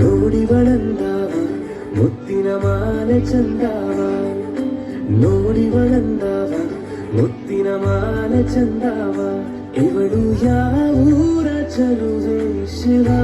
നോടി വളർന്നാവാൻ മുത്തിനമാല ചന്താവാൻ നോടി വളർന്നാവാൻ മുത്തിനമാല ചന്താവാ. എവളു യാ ഊര ചലുവേ ശിവാ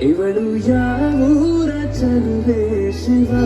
ఎవడు యావూర చదువే శివా?